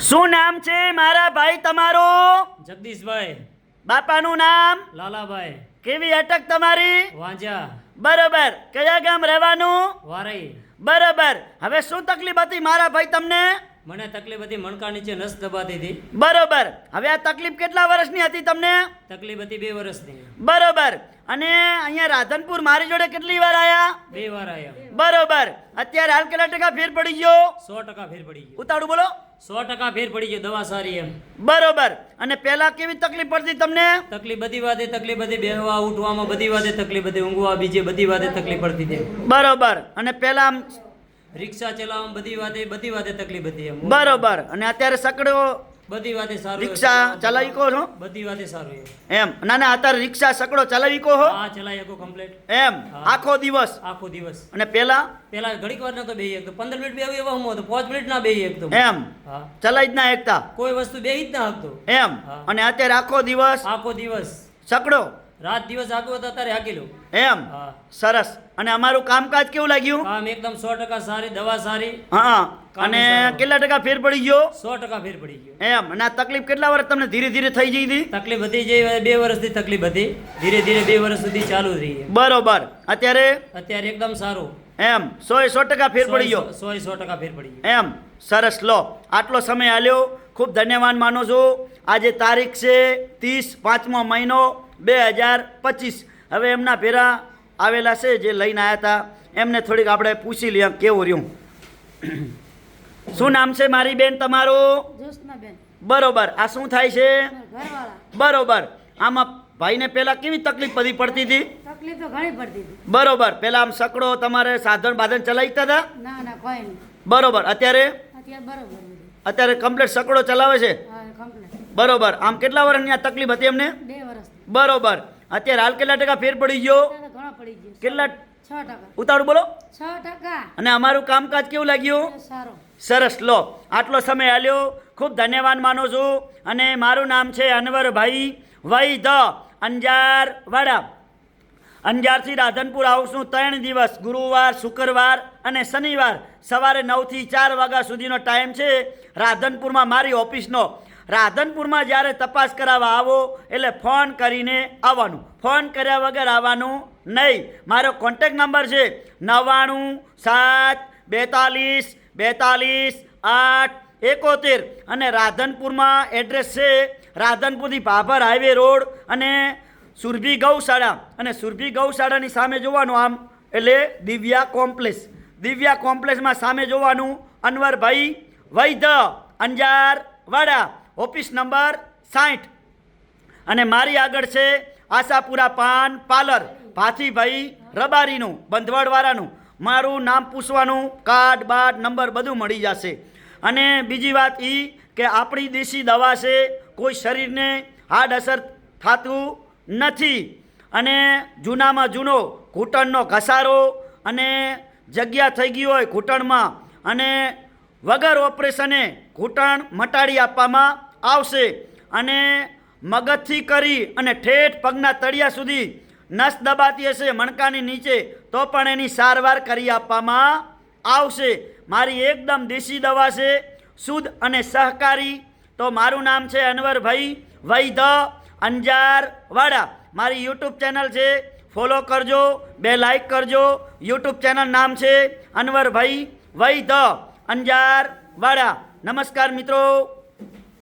શું નામ છે મારા ભાઈ તમારું? જગદીશભાઈ. બાપાનું નામ? લાલાભાઈ. કેવી અટક તમારી? વાંજા બરોબર. કયા ગામ રહેવાનું? વારઈ. બરોબર. હવે શું તકલીફ હતી મારા ભાઈ તમને? મને તકલીફ હતી મણકા નીચે નસ દબાતી હતી. બરોબર. હવે આ તકલીફ કેટલા વર્ષની હતી તમને? તકલીફ હતી બે વર્ષની. બરોબર. અને અહીંયા રાધનપુર મારી જોડે કેટલી વાર આયા? બે વાર આયા. બરોબર. અત્યારે હાલ કેટલા ટકા ફેર પડી ગયો? સો ટકા ફેર પડી ગયો. ઉતાળું બોલો. સો ટકા ફેર પડી ગયો દવા સારી એમ. બરોબર. અને પહેલા કેવી તકલીફ પડતી તમને? તકલીફ બધી વાતે તકલીફ હતી બેહવા ઉઠવામાં બધી વાતે તકલીફ હતી ઊંઘવા બીજે બધી વાતે તકલીફ પડતી હતી બરોબર. અને પહેલા રિક્ષા ચલાવવામાં બધી વાતે બધી વાતે તકલીફ હતી એમ. બરોબર. અને અત્યારે સકડો બધી વાતે સારું રિક્ષા ચલાવી કહો છો? બધી વાતે સારું એમ. ના ના અત્યારે રિક્ષા સકડો ચલાવી કહો હો. હા ચલાવી કો કમ્પ્લેટ એમ. આખો દિવસ. આખો દિવસ. અને પહેલા પેલા ઘડીક વાર નતો બેહી એકતો પંદર મિનિટ બેહી એવા હું તો 5 મિનિટ ના બેહી એકતો એમ. હા. ચલાવી જ ના એકતા કોઈ વસ્તુ બેહી જ ના હકતો એમ. અને અત્યારે આખો દિવસ આખો દિવસ. સકડો. રાત દિવસ આગળ હતા ત્યારે હાકી લઉં એમ? હા. સરસ. અને અમારું કામકાજ કેવું લાગ્યું? કામ એકદમ સો ટકા સારી દવા સારી. હા. અને કેટલા ટકા ફેર પડી ગયો? સો ટકા ફેર પડી ગયો. એમ. અને આ તકલીફ કેટલા વર્ષ તમને ધીરે ધીરે થઈ ગઈ હતી? તકલીફ હતી જે બે વર્ષથી તકલીફ હતી. ધીરે ધીરે બે વર્ષ સુધી ચાલુ રહી. બરોબર. અત્યારે? અત્યારે એકદમ સારું. એમ. સો એ સો ટકા ફેર પડી ગયો? સો સો ટકા ફેર પડી ગયો. એમ. સરસ. લો. આટલો સમય આલ્યો. ખૂબ ધન્યવાદ માનો છું. આજે તારીખ છે ત્રીસ પાંચમો મહિનો. બે હજાર પચીસ. હવે એમના ભેરા આવેલા છે જે લઈને આવ્યા હતા. એમને થોડીક આપણે પૂછી લઈએ કેવું રહ્યું. શું નામ છે મારી બેન તમારું? બરોબર. આ શું થાય છે? બરોબર. આમાં ભાઈને પહેલાં કેવી તકલીફ બધી પડતી હતી? તકલીફ તો ઘણી પડતી હતી. બરોબર. પહેલાં આમ સકડો તમારે સાધન બાધન ચલાવતા હતા? ના ના કોઈ નહીં. બરોબર. અત્યારે? અત્યારે બરોબર અત્યારે કમ્પ્લીટ સકડો ચલાવે છે? બરોબર. આમ કેટલા વર્ષની આ તકલીફ હતી એમને? બરોબર. અત્યારે હાલ કેટલા ટકા ફેર પડી ગયો? કેટલા? ઉતારું બોલો. અને અમારું કામકાજ કેવું લાગ્યું? સરસ. લો આટલો સમય આલ્યો. ખૂબ ધન્યવાદ માનું છું. અને મારું નામ છે અનવરભાઈ વૈ ધ અંજાર વાડા અંજારથી રાધનપુર આવું ત્રણ દિવસ ગુરુવાર શુક્રવાર અને શનિવાર. સવારે નવથી ચાર વાગ્યા સુધીનો ટાઈમ છે. રાધનપુરમાં મારી ઓફિસનો રાધનપુરમાં જ્યારે તપાસ કરાવવા આવો, એટલે ફોન કરીને આવવાનું. ફોન કર્યા વગર આવવાનું નહીં. મારો કોન્ટેક નંબર છે નવ્વાણું, સાત, બેતાલીસ બેતાલીસ, આઠ, એકોતેર. અને રાધનપુરમાં એડ્રેસ છે રાધનપુરથી ભાભર હાઈવે રોડ અને સુરભી ગૌશાળા. અને સુરભી ગૌશાળાની સામે જોવાનું આમ, એટલે દિવ્યા કોમ્પ્લેક્સ. દિવ્યા કોમ્પ્લેક્સમાં સામે જોવાનું અનવરભાઈ વૈધ અંજાર વાડા ઓફિસ નંબર સાઠ અને મારી આગળ છે આશાપુરા પાન પાર્લર, ભાથીભાઈ રબારીનું, બંધવાડવાળાનું. મારું નામ પૂછવાનું, કાર્ડ બાર્ડ નંબર બધું મળી જશે. અને બીજી વાત એ કે આપણી દેશી દવા છે, કોઈ શરીરને હાર્ડ અસર થતું નથી. અને જૂનામાં જૂનો ઘૂંટણનો ઘસારો અને જગ્યા થઈ ગઈ હોય ઘૂંટણમાં. અને વગર ઓપરેશને ઘૂંટણ મટાડી આપવામાં આવશે અને મગજથી કરી અને ઠેઠ પગના તળિયા સુધી નસ દબાતી હશે, મણકાની નીચે, તો પણ એની સારવાર કરી આપવામાં આવશે. મારી એકદમ દેશી દવા છે, શુદ્ધ અને સહકારી. તો મારું નામ છે અનવરભાઈ વૈધ અંજાર વાડા મારી યુટ્યુબ ચેનલ છે, ફોલો કરજો, બે લાઈક કરજો. યુટ્યુબ ચેનલ નામ છે અનવરભાઈ વૈધ. અંજાર વાડા. નમસ્કાર મિત્રો.